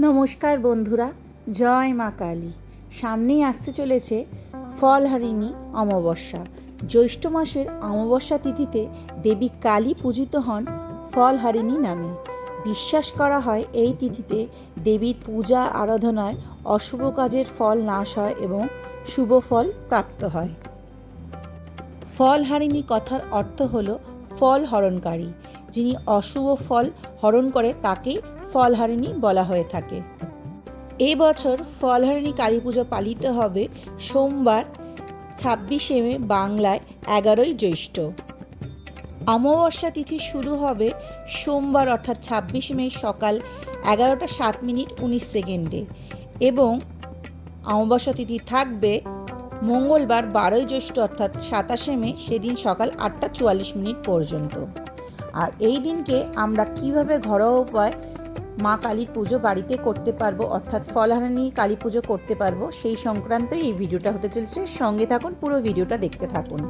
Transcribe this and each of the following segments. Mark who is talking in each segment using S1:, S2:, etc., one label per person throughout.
S1: নমস্কার বন্ধুরা, জয় মা কালী। সামনেই আসতে চলেছে ফলহারিণী অমাবস্যা। জ্যৈষ্ঠ মাসের অমাবস্যা তিথিতে দেবী কালী পূজিত হন ফলহারিণী নামে। বিশ্বাস করা হয় এই তিথিতে দেবীর পূজা আরাধনায় অশুভ কাজের ফল নাশ হয় এবং শুভ ফল প্রাপ্ত হয়। ফলহারিণী কথার অর্থ হল ফল হরণকারী। যিনি অশুভ ফল হরণ করে তাকেই ফলহারিণী বলা হয়ে থাকে। এই বছর ফলহারিণী কালী পুজো পালিত হবে সোমবার, ছাব্বিশে মে বাংলায় এগারোই জ্যৈষ্ঠ। অমাবস্যা তিথি শুরু হবে সোমবার, অর্থাৎ ছাব্বিশে মে সকাল এগারোটা সাত মিনিট উনিশ সেকেন্ডে এবং অমাবস্যা তিথি থাকবে মঙ্গলবার, বারোই জ্যৈষ্ঠ, অর্থাৎ সাতাশে মে, সেদিন সকাল আটটা চুয়াল্লিশ মিনিট পর্যন্ত। আর এই দিনকে আমরা কীভাবে ঘরোয়া উপায় মা কালীর পুজো বাড়িতে করতে পারব, অর্থাৎ ফলহারানি কালী পুজো করতে পারব, সেই সংক্রান্তই এই ভিডিওটা হতে চলেছে। সঙ্গে থাকুন, পুরো ভিডিওটা দেখতে থাকুন।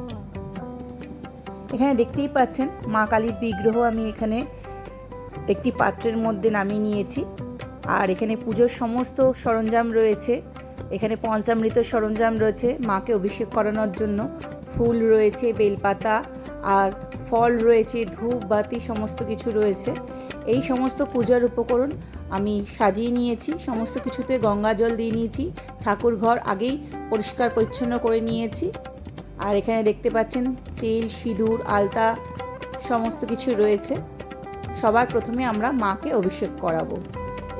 S1: এখানে দেখতেই পাচ্ছেন, মা কালীর বিগ্রহ আমি এখানে একটি পাত্রের মধ্যে নামিয়ে নিয়েছি। আর এখানে পুজোর সমস্ত সরঞ্জাম রয়েছে। এখানে পঞ্চামৃত সরঞ্জাম রয়েছে, মাকে অভিষেক করানোর জন্য। ফুল রয়েছে, বেলপাতা, আর ফল রয়েছে, ধূপ, বাতি, সমস্ত কিছু রয়েছে। এই সমস্ত পূজার উপকরণ আমি সাজিয়ে নিয়েছি, সমস্ত কিছুতে গঙ্গা জল দিয়ে নিয়েছি, ঠাকুর ঘর আগেই পরিষ্কার পরিচ্ছন্ন করে নিয়েছি। আর এখানে দেখতে পাচ্ছেন তেল, সিঁদুর, আলতা সমস্ত কিছু রয়েছে। সবার প্রথমে আমরা মাকে অভিষেক করাবো।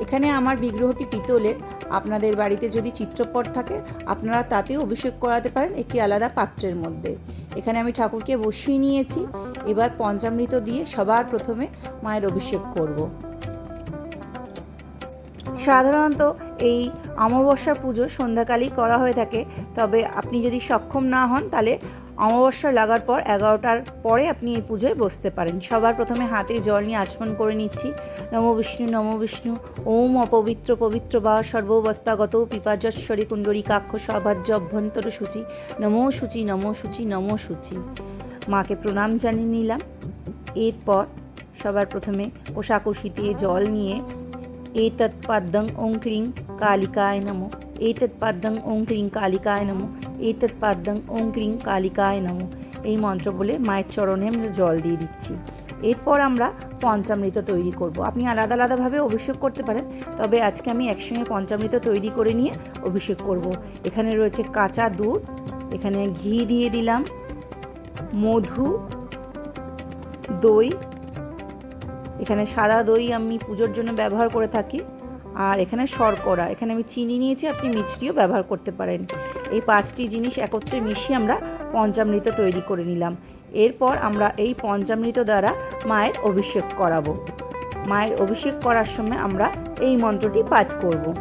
S1: এখানে আমার বিগ্রহটি পিতলের। আপনাদের বাড়িতে যদি চিত্রপট থাকে, আপনারা তাতেও অভিষেক করাতে পারেন একটি আলাদা পাত্রের মধ্যে। এখানে আমি ঠাকুরকে বসিয়ে নিয়েছি। এবার পঞ্চামৃত দিয়ে সবার প্রথমে মায়ের অভিষেক করব। সাধারণত এই অমাবস্যা পুজো সন্ধ্যাকালেই করা হয়ে থাকে, তবে আপনি যদি সক্ষম না হন, তাহলে অমাবস্যা লাগার পর এগারোটার পরে আপনি এই পুজোয় বসতে পারেন। সবার প্রথমে হাতে জল নিয়ে আচমন করে নিচ্ছি। নম বিষ্ণু নম বিষ্ণু, ওম অপবিত্র, পবিত্র বা সর্ববস্থাগত পিপাজস্বরী কুণ্ডরী কাক্ষ সভাজ্য অভ্যন্তর সূচি নমো সূচি নমো সূচি নমো সূচি। মাকে প্রণাম জানিয়ে নিলাম। এরপর সবার প্রথমে কোষাকুষিতে জল নিয়ে, এতৎ পাদ্যং ওং ক্রিং কালিকায় নমো, এতৎ পাদ্যং ওং ক্রিং কালিকায় নমো, এতৎ পাদ্যং ওং ক্রিং কালিকায় নমো। এই মন্ত্র বলে মায়ের চরণে আমরা জল দিয়ে দিচ্ছি। এরপর আমরা পঞ্চামৃত তৈরি করব। আপনি আলাদা আলাদাভাবে অভিষেক করতে পারেন, তবে আজকে আমি একসঙ্গে পঞ্চামৃত তৈরি করে নিয়ে অভিষেক করব। এখানে রয়েছে কাঁচা দুধ, এখানে ঘি দিয়ে দিলাম মধু, দই। এখানে সাদা দই আমি পুজোর জন্য ব্যবহার করে থাকি। আর এখানে শর্করা, এখানে আমি চিনি নিয়েছি, আপনি মিষ্টিও ব্যবহার করতে পারেন। এই পাঁচটি জিনিস একত্রে মিশিয়ে আমরা পঞ্চামৃত তৈরি করে নিলাম। এরপর আমরা এই পঞ্চামৃত দ্বারা মায়ের অভিষেক করাবো। মায়ের অভিষেক করার সময় আমরা এই মন্ত্রটি পাঠ করব।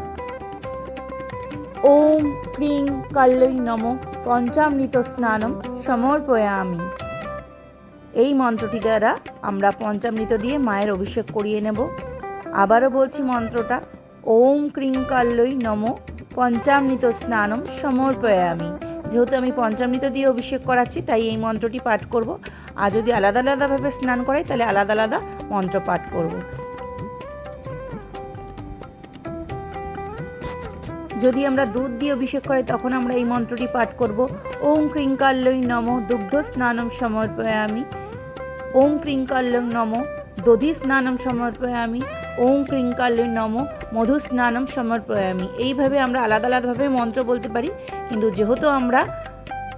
S1: ওম ক্রিং কাল্লই নম পঞ্চামৃত স্নানম সমর্পয়ামি। এই মন্ত্রটি দ্বারা আমরা পঞ্চামৃত দিয়ে মায়ের অভিষেক করিয়ে নেব। আবারও বলছি মন্ত্রটা, ওম ক্রিং কাল্লই নম পঞ্চামৃত স্নানম সমর্পয়ামি। যেহেতু আমি পঞ্চামৃত দিয়ে অভিষেক করাচ্ছি, তাই এই মন্ত্রটি পাঠ করব। আর যদি আলাদা আলাদাভাবে স্নান করাই, তাহলে আলাদা আলাদা মন্ত্র পাঠ করব। যদি আমরা দুধ দিয়ে অভিষেক করাই, তখন আমরা এই মন্ত্রটি পাঠ করব। ওম ক্রিঙ্কাল্লই নম দুগ্ধ স্নানম সমর্পয়ামি। ওম ক্রিঙ্কাল্লং নম দধি স্নানম সমর্পয়ামি। ওম ক্রিঙ্কাল্লই নম মধু স্নানম সমর্পয়ামি। এইভাবে আমরা আলাদা আলাদাভাবে মন্ত্র বলতে পারি। কিন্তু যেহেতু আমরা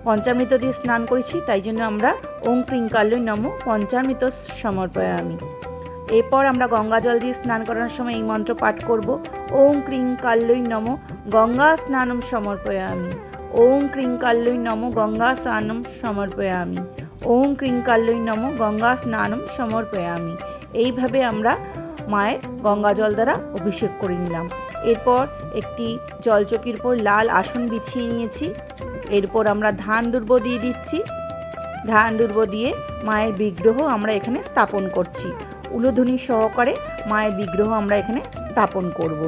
S1: পঞ্চামৃত দিয়ে স্নান করেছি, তাই জন্য আমরা ওম ক্রিঙ্কাল্লই নম পঞ্চামৃত সমর্পয়ামি। এরপর আমরা গঙ্গা জল দিয়ে স্নান করানোর সময় এই মন্ত্র পাঠ করব। ওম ক্রিং কাল্লই নম গঙ্গা স্নানম সমর্পয়ামি। ওম ক্রিং কাল্লই নম গঙ্গা স্নানম সমর্পয়ামি। ওম ক্রিং কাল্লই নম গঙ্গা স্নানম সমর্পয়ামি। এইভাবে আমরা মায়ের গঙ্গা জল দ্বারা অভিষেক করে নিলাম। এরপর একটি জলচকির উপর লাল আসন বিছিয়ে নিয়েছি। এরপর আমরা ধান দুর্ব দিয়ে দিচ্ছি। ধান দুর্ব দিয়ে মায়ের বিগ্রহ আমরা এখানে স্থাপন করছি। উলোধ্বনি সহকারে মায়ের বিগ্রহ আমরা এখানে স্থাপন করব।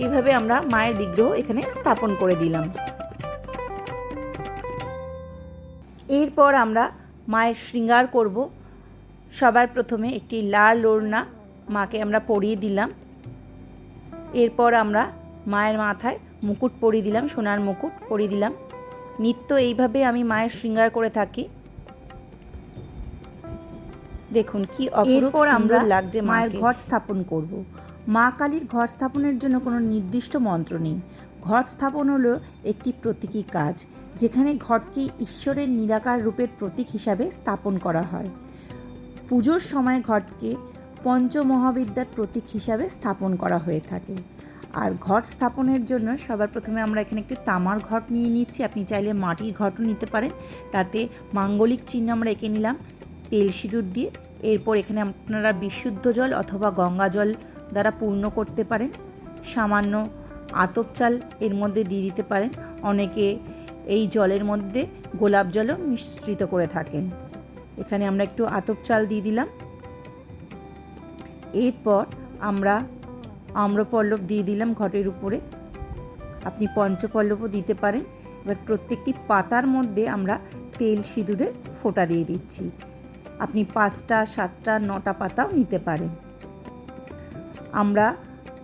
S1: এইভাবে আমরা মায়ের বিগ্রহ এখানে স্থাপন করে দিলাম।
S2: এরপর আমরা মায়ের শৃঙ্গার করব। সবার প্রথমে একটি লাল ওড়না মাকে আমরা পরিয়ে দিলাম। এরপর আমরা মায়ের মাথায় মুকুট পরিয়ে দিলাম সোনার মুকুট পরিয়ে দিলাম। নিত্য এইভাবে আমি মায়ের শৃঙ্গার করে থাকি। দেখুন কি
S1: এরপর আমরা
S2: লাগছে
S1: মায়ের
S2: মায়ের
S1: ঘট স্থাপন করব। মা কালীর ঘট স্থাপনের জন্য কোনো নির্দিষ্ট মন্ত্র নেই। ঘট স্থাপন হলো একটি প্রতীকী কাজ যেখানে ঘটকে ঈশ্বরের নিরাকার রূপের প্রতীক হিসাবে স্থাপন করা হয়। পুজোর সময় ঘটকে পঞ্চমহাবিদ্যার প্রতীক হিসাবে স্থাপন করা হয়ে থাকে। আর ঘট স্থাপনের জন্য সবার প্রথমে আমরা এখানে একটি তামার ঘট নিয়ে নিচ্ছি। আপনি চাইলে মাটির ঘটও নিতে পারেন। তাতে মাঙ্গলিক চিহ্ন আমরা এঁকে নিলাম। তেল সিঁদুর দিয়ে। এরপর এখানে আপনারা বিশুদ্ধ জল অথবা গঙ্গা জল দ্বারা পূর্ণ করতে পারেন। সামান্য আতপ চাল এর মধ্যে দিয়ে দিতে পারেন। অনেকে এই জলের মধ্যে গোলাপ জলও মিশ্রিত করে থাকেন। এখানে আমরা একটু আতপ চাল দিয়ে দিলাম। এরপর আমরা আম্রপল্লব দিয়ে দিলাম ঘটের উপরে। আপনি পঞ্চপল্লবও দিতে পারেন। এবার প্রত্যেকটি পাতার মধ্যে আমরা তেল সিঁদুরের ফোঁটা দিয়ে দিচ্ছি। আপনি পাঁচটা, সাতটা, নটা পাতাও নিতে পারেন। আমরা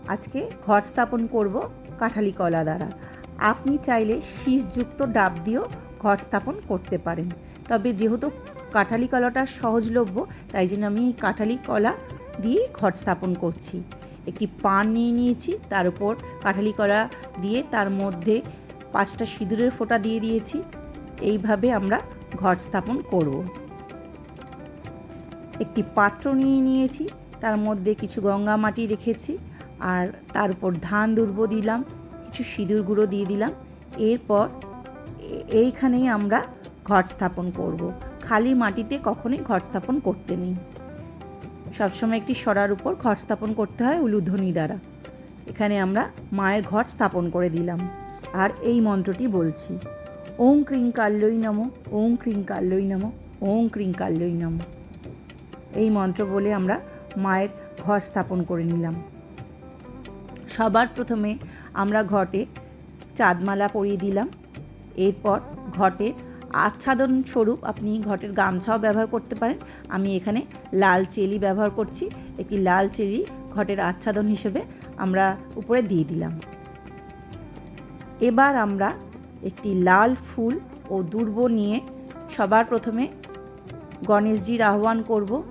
S1: আজকে ঘর স্থাপন করব কাঁঠালি কলা দ্বারা। আপনি চাইলে শীষযুক্ত ডাব দিয়েও ঘর স্থাপন করতে পারেন। তবে যেহেতু কাঁঠালি কলাটা সহজলভ্য, তাই জন্য আমি কাঁঠালি কলা দিয়ে ঘর স্থাপন করছি। একটি পান নিয়ে নিয়েছি, তার উপর কাঁঠালি কলা দিয়ে তার মধ্যে পাঁচটা সিঁদুরের ফোঁটা দিয়ে দিয়েছি। এইভাবে আমরা ঘট স্থাপন করব। একটি পাত্র নিয়ে নিয়েছি, তার মধ্যে কিছু গঙ্গা মাটি রেখেছি আর তার উপর ধান দুর্ব দিলাম, কিছু সিঁদুর গুঁড়ো দিয়ে দিলাম। এরপর এইখানেই আমরা ঘট স্থাপন করব। খালি মাটিতে কখনোই ঘট স্থাপন করতে নেই। সবসময় একটি সরার উপর ঘট স্থাপন করতে হয় উলুধ্বনি দ্বারা। এখানে আমরা মায়ের ঘট স্থাপন করে দিলাম। আর এই মন্ত্রটি বলছি, ওং ক্রিং কাল্যই নম, ওং ক্রিং কাল্যই নম, ওং ক্রিং কাল্যই নম। এই মন্ত্র বলে আমরা মায়ের ঘর স্থাপন করে নিলাম। সবার প্রথমে আমরা ঘটে চাঁদমালা পরিয়ে দিলাম। এরপর ঘটে আচ্ছাদন স্বরূপ আপনি ঘটের গামছাও ব্যবহার করতে পারেন। আমি এখানে লাল চেলি ব্যবহার করছি। একটি লাল চেলি ঘটের আচ্ছাদন হিসেবে আমরা উপরে দিয়ে দিলাম। এবার আমরা একটি লাল ফুল ও দুর্ব নিয়ে সবার প্রথমে গণেশজির আহ্বান করব।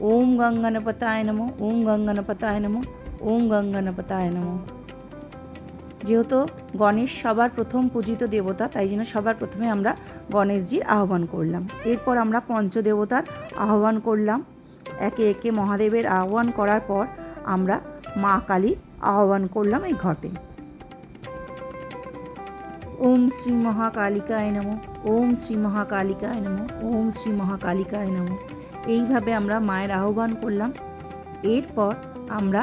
S1: ওম গঙ্গানপতায় নম, ওম গঙ্গানপতায় নম, ওম গঙ্গানপতায় নম। যেহেতু গণেশ সবার প্রথম পূজিত দেবতা, তাই জন্য সবার প্রথমে আমরা গণেশজির আহ্বান করলাম। এরপর আমরা পঞ্চদেবতার আহ্বান করলাম। একে একে মহাদেবের আহ্বান করার পর আমরা মা কালীর আহ্বান করলাম এই ঘটে। ওম শ্রী মহাকালিকায় নম, ওম শ্রী মহাকালিকায় নম, ওম শ্রী মহাকালিকায় নম। এইভাবে আমরা মায়ের আহ্বান করলাম। এরপর আমরা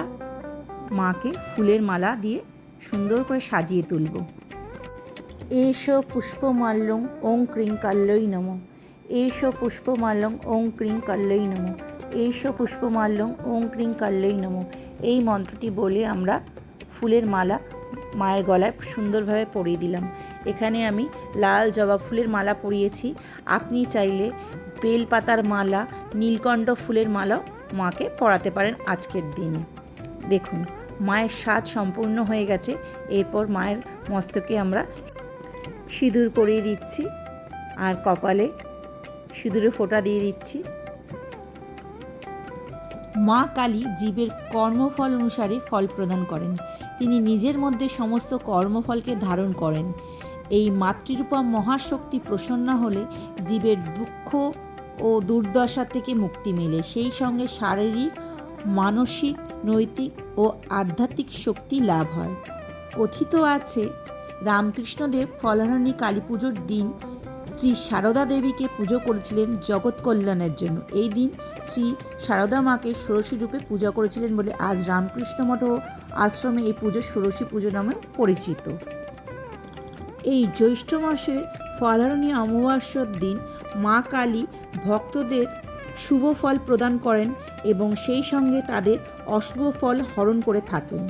S1: মাকে ফুলের মালা দিয়ে সুন্দর করে সাজিয়ে তুলব। এষ পুষ্পমাল্যং ওং ক্রিং কাল্যই নম। এষ পুষ্পমাল্যং ওং ক্রিং কাল্যই নম। এষ পুষ্পমাল্যং ওং ক্রিং কাল্যই নম। এই মন্ত্রটি বলে আমরা ফুলের মালা মায়ের গলায় সুন্দরভাবে পরিয়ে দিলাম। এখানে আমি লাল জবা ফুলের মালা পরিয়েছি। আপনি চাইলে বেলপাতার মালা, নীলকণ্ঠ ফুলের মালাও মাকে পরাতে পারেন আজকের দিনে। দেখুন। মায়ের স্বাদ সম্পূর্ণ হয়ে গেছে। এরপর মায়ের মস্তকে আমরা সিঁদুর পরিয়ে দিচ্ছি আর কপালে সিঁদুরে ফোঁটা দিয়ে দিচ্ছি। মা কালী জীবের কর্মফল অনুসারে ফল প্রদান করেন। তিনি নিজের মধ্যে সমস্ত কর্মফলকে ধারণ করেন। এই মাতৃরূপা মহাশক্তি প্রসন্ন হলে জীবের দুঃখ ও দুর্দশা থেকে মুক্তি মেলে। সেই সঙ্গে শারীরিক মানসিক, নৈতিক ও আধ্যাত্মিক শক্তি লাভ হয়। কথিত আছে, রামকৃষ্ণদেব ফলহারণী কালী পুজোর দিন শ্রী সারদা দেবীকে পুজো করেছিলেন জগৎ কল্যাণের জন্য। এই দিন শ্রী সারদা মাকে ষোড়শী রূপে পূজা করেছিলেন বলে আজ রামকৃষ্ণ মঠ আশ্রমে এই পুজো ষোড়শী পুজো নামে পরিচিত। এই জ্যৈষ্ঠ মাসের ফলহারণী অমাবস্যার দিন মা কালী ভক্তদের শুভ ফল প্রদান করেন এবং সেই সঙ্গে তাদের অশুভ ফল হরণ করে থাকেন।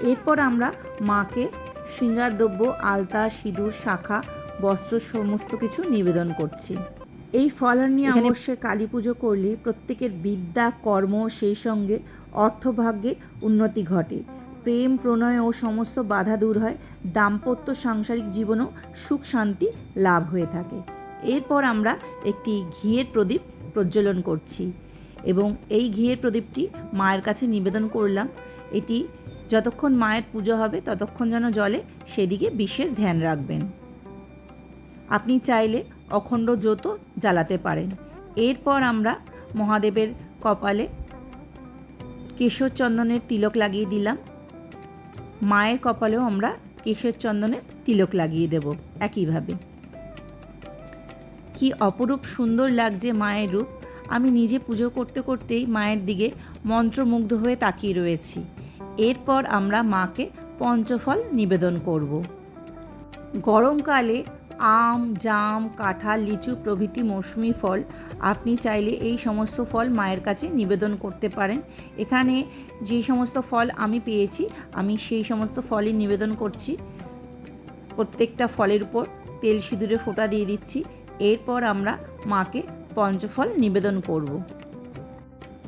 S1: এরপর আমরা মাকে শৃঙ্গার দ্রব্য আলতা সিঁদুর শাখা বস্ত্র সমস্ত কিছু নিবেদন করছি। এই
S2: এখানে-
S1: অবশ্যই কালী পুজো করলে প্রত্যেকের বিদ্যা কর্ম সেই সঙ্গে অর্থভাগ্যের উন্নতি ঘটে। প্রেম প্রণয় ও সমস্ত বাধা দূর হয়। দাম্পত্য সাংসারিক জীবনও সুখ শান্তি লাভ হয়ে থাকে। এরপর আমরা একটি ঘিয়ের প্রদীপ প্রজ্বলন করছি। এবং এই ঘিয়ের প্রদীপটি মায়ের কাছে নিবেদন করলাম। এটি যতক্ষণ মায়ের পুজো হবে, ততক্ষণ যেন জলে সেদিকে বিশেষ ধ্যান রাখবেন। আপনি চাইলে অখণ্ড জ্যোতও জ্বালাতে পারেন। এরপর আমরা মহাদেবের কপালে কেশর চন্দনের তিলক লাগিয়ে দিলাম। মায়ের কপালেও আমরা কেশর চন্দনের তিলক লাগিয়ে দেব একইভাবে। কি অপরূপ সুন্দর লাগছে মায়ের রূপ। আমি নিজে পুজো করতে করতেই মায়ের দিকে মন্ত্রমুগ্ধ হয়ে তাকিয়ে রয়েছি। এরপর আমরা মাকে পঞ্চফল নিবেদন করব। গরমকালে আম, জাম, কাঁঠাল, লিচু প্রভৃতি মৌসুমি ফল আপনি চাইলে এই সমস্ত ফল মায়ের কাছে নিবেদন করতে পারেন। এখানে যে সমস্ত ফল আমি পেয়েছি, আমি সেই সমস্ত ফলই নিবেদন করছি। প্রত্যেকটা ফলের উপর তেল সিঁদুরে ফোঁটা দিয়ে দিচ্ছি। এরপর আমরা মাকে পঞ্চফল নিবেদন করব।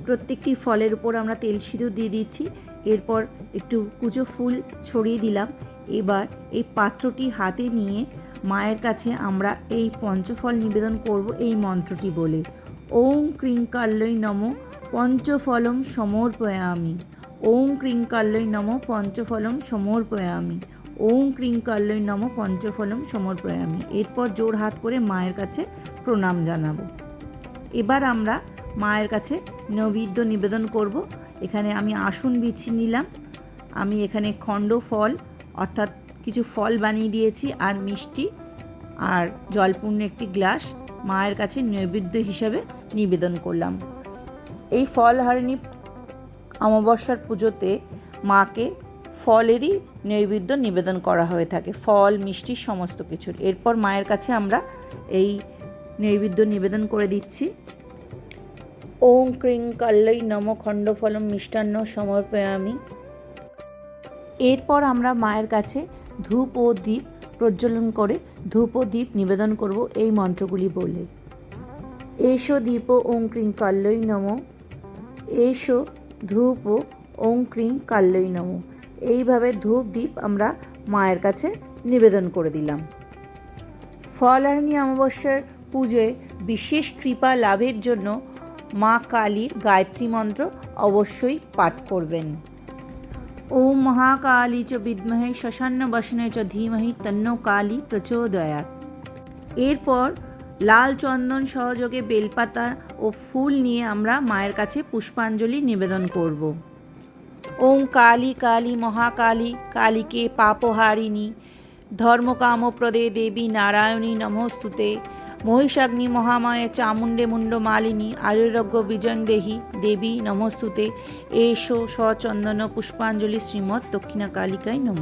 S1: প্রত্যেকটি ফলের উপর আমরা তেল সিঁদুর দিয়ে দিচ্ছি। এরপর একটু কুচো ফুল ছড়িয়ে দিলাম। এবার এই পাত্রটি হাতে নিয়ে মায়ের কাছে আমরা এই পঞ্চফল নিবেদন করব এই মন্ত্রটি বলে। ওম ক্রিং কাল্লই নম পঞ্চফলম সমর্পয়ামি। ওম ক্রিং কাল্লই নম পঞ্চফলম সমর্পয়ামি। ওম ক্রিং কাল্লই নম পঞ্চফলম সমর্পয়ামি। এরপর জোর হাত করে মায়ের কাছে প্রণাম জানাব। এবার আমরা মায়ের কাছে নৈবেদ্য নিবেদন করব। এখানে আমি আসন বিছিয়ে নিলাম। আমি এখানে খণ্ড ফল, অর্থাৎ কিছু ফল বানিয়ে দিয়েছি আর মিষ্টি আর জলপূর্ণ একটি গ্লাস মায়ের কাছে নৈবেদ্য হিসাবে নিবেদন করলাম। এই ফল হারিণী অমাবস্যার পুজোতে মাকে ফলেরই নৈবেদ্য নিবেদন করা হয়ে থাকে। ফল, মিষ্টি, সমস্ত কিছুর। এরপর মায়ের কাছে আমরা এই নৈবেদ্য নিবেদন করে দিচ্ছি। ওং ক্রিং কাল্লই নম খণ্ডফলম মিষ্টান্ন সমর্পয়ামি। এরপর আমরা মায়ের কাছে ধূপ ও দীপ প্রজ্বলন করে ধূপ ও দীপ নিবেদন করব এই মন্ত্রগুলি বলে। এসো দীপ ওং ক্রিং কাল্লই নম। এসো ধূপ ও ক্রিং কাল্লই নম। এইভাবে ধূপ দ্বীপ আমরা মায়ের কাছে নিবেদন করে দিলাম। ফলহারিণী অমাবস্যার পুজোয় বিশেষ কৃপা লাভের জন্য মা কালীর গায়ত্রী মন্ত্র অবশ্যই পাঠ করবেন। ওম মহাকালী চ বিদ্মহে শ্মশান্ন বসনে চ ধীমহি তন্ন কালী প্রচোদয়াত এরপর লাল চন্দন সহযোগে বেলপাতা ও ফুল নিয়ে আমরা মায়ের কাছে পুষ্পাঞ্জলি নিবেদন করব। ওম কালী কালী মহাকালী কালীকে পাপহারিণী, ধর্মকামপ্রদে দেবী নারায়ণী নমস্তুতে মহিষাগ্নি মহামায়া চামুণ্ডে মুণ্ড মালিনী আয়ুরোগ্য বিজয়ং দেহি দেবী নমস্তুতে। এসো সচন্দন পুষ্পাঞ্জলি শ্রীমৎ দক্ষিণা কালিকায় নম।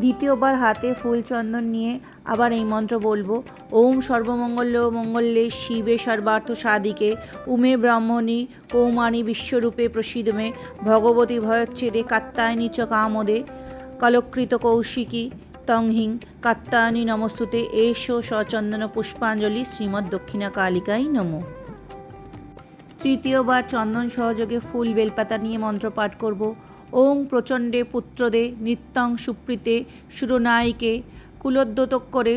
S1: দ্বিতীয়বার হাতে ফুল চন্দন নিয়ে আবার এই মন্ত্র বলব। ওম সর্বমঙ্গল মঙ্গল্যে শিবে সর্বার্থ সাদিকে উমে ব্রাহ্মণী কৌমানী বিশ্বরূপে প্রসিদমে ভগবতী ভয়চ্ছেদে কাত্তায়নী চ কামদে। কলকৃত কৌশিকী তংহিং কাত্তায়নী নমস্তুতে এসো সচন্দন পুষ্পাঞ্জলি শ্রীমৎ দক্ষিণা কালিকাই নম। তৃতীয়বার চন্দন সহযোগে ফুল বেলপাতা নিয়ে মন্ত্র পাঠ করব। ওং প্রচণ্ডে পুত্রদে নিত্যং সুপ্রীতে সুরনায়িকে কুলোদ্যোতক করে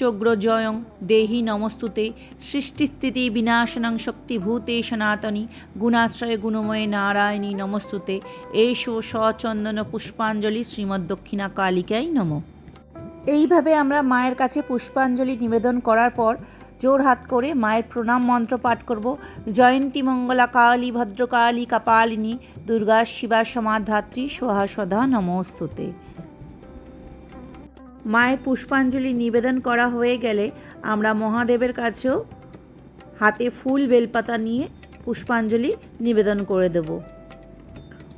S1: চোগ্রজয়ং দেহি নমস্তুতে সৃষ্টিস্থিতি বিনাশনং শক্তিভূতে সনাতনী গুণাশ্রয় গুণময়ে নারায়ণী নমস্তুতে এসো সচন্দন পুষ্পাঞ্জলি শ্রীমৎ দক্ষিণা কালিকাই নম। এইভাবে আমরা মায়ের কাছে পুষ্পাঞ্জলি নিবেদন করার পর জোর হাত করে মায়ের প্রণাম মন্ত্র পাঠ করব। জয়ন্তী মঙ্গলা কালী, ভদ্রকালী, কাপালিনী, দুর্গা, শিবা, সমাধাত্রী, সোহা, সদা, নমস্তুতে। মায়ের পুষ্পাঞ্জলি নিবেদন করা হয়ে গেলে আমরা মহাদেবের কাছেও হাতে ফুল, বেলপাতা নিয়ে পুষ্পাঞ্জলি নিবেদন করে দেব।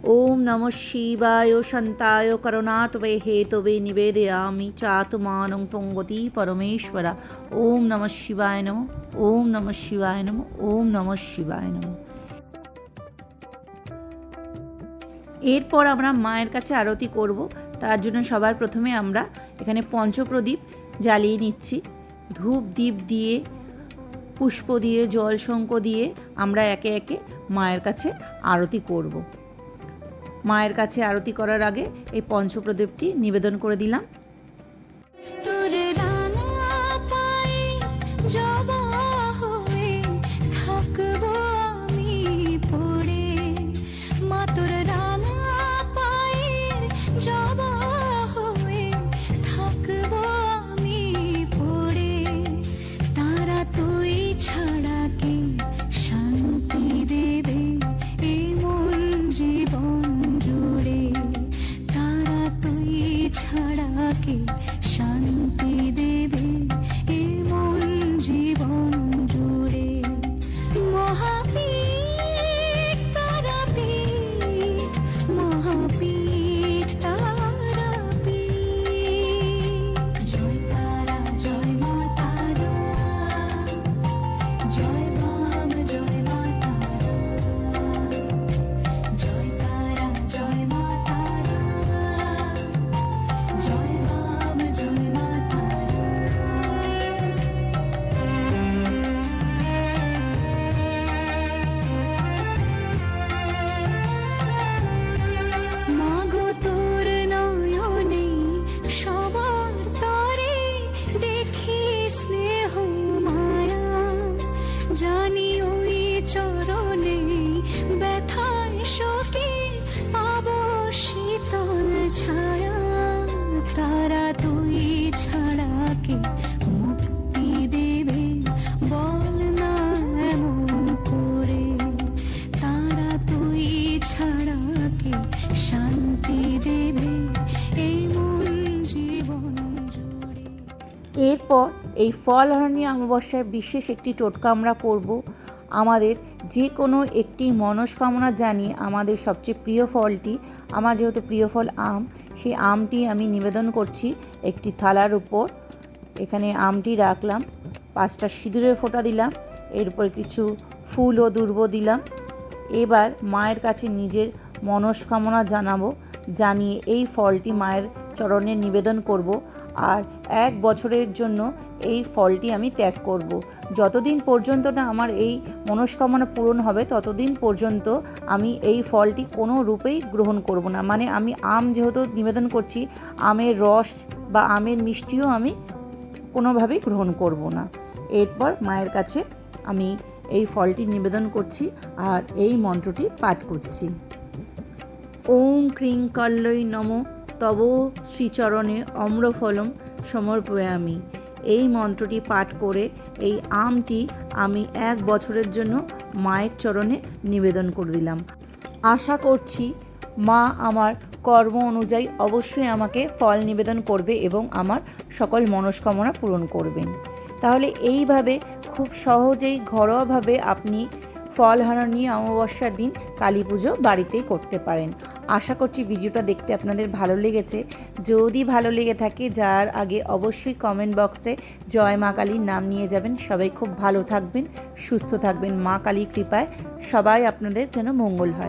S1: ওম নম শিবায় শান্তায় করুণাতবে হেতবে নিবেদয়ামি চাতুমানং তঙ্গতি পরমেশ্বরা ওম নম শিবায় নম ওম নম শিবায় নম ওম নম শিবায় নম এরপর আমরা মায়ের কাছে আরতি করব। তার জন্য সবার প্রথমে আমরা এখানে পঞ্চপ্রদীপ জ্বালিয়ে নিচ্ছি। ধূপ দ্বীপ দিয়ে, পুষ্প দিয়ে জল শঙ্খ দিয়ে আমরা একে একে মায়ের কাছে আরতি করব। মায়ের কাছে আরতি করার আগে এই পঞ্চপ্রদীপটি নিবেদন করে দিলাম।
S3: ছাড়া কে শান্তি দেবে
S1: এরপর এই ফল ফলহারণী অমাবস্যায় বিশেষ একটি টোটকা আমরা করব আমাদের যে কোনো একটি মনস্কামনা জানিয়ে আমাদের সবচেয়ে প্রিয় ফলটি, আমার যেহেতু প্রিয় ফল আম, সেই আমটি আমি নিবেদন করছি একটি থালার উপর। এখানে আমটি রাখলাম, পাঁচটা সিঁদুরের ফোঁটা দিলাম এরপর কিছু ফুল ও দুর্ব দিলাম। এবার মায়ের কাছে নিজের মনস্কামনা জানাব, জানিয়ে এই ফলটি মায়ের চরণে নিবেদন করব আর এক বছরের জন্য এই ফলটি আমি ত্যাগ করব। যতদিন পর্যন্ত না আমার এই মনস্কামনা পূরণ হবে, ততদিন পর্যন্ত আমি এই ফলটি কোনো রূপেই গ্রহণ করব না। মানে আমি আম যেহেতু নিবেদন করছি, আমের রস বা আমের মিষ্টিও আমি কোনোভাবেই গ্রহণ করব না। এরপর মায়ের কাছে আমি এই ফলটি নিবেদন করছি আর এই মন্ত্রটি পাঠ করছি। ওম ক্রিং কল্লই নম তব শ্রীচরণে অম্রফলম সমর্পয়ামি এই মন্ত্রটি পাঠ করে এই আমটি আমি এক বছরের জন্য মায়ের চরণে নিবেদন করে দিলাম। আশা করছি মা আমার কর্ম অনুযায়ী অবশ্যই আমাকে ফল নিবেদন করবে এবং আমার সকল মনস্কামনা পূরণ করবেন। তাহলে এইভাবে খুব সহজেই ঘরোয়াভাবে আপনি ফল হারানি অমাবস্যার দিন কালী পুজো বাড়িতেই করতে পারেন। আশা করছি ভিডিওটা দেখতে আপনাদের ভালো লেগেছে। যদি ভালো লেগে থাকে, যার আগে অবশ্যই কমেন্ট বক্সে জয় মা কালীর নাম নিয়ে যাবেন। সবাই খুব ভালো থাকবেন, সুস্থ থাকবেন মা কালীর কৃপায়। সবাই আপনাদের যেন মঙ্গল হয়।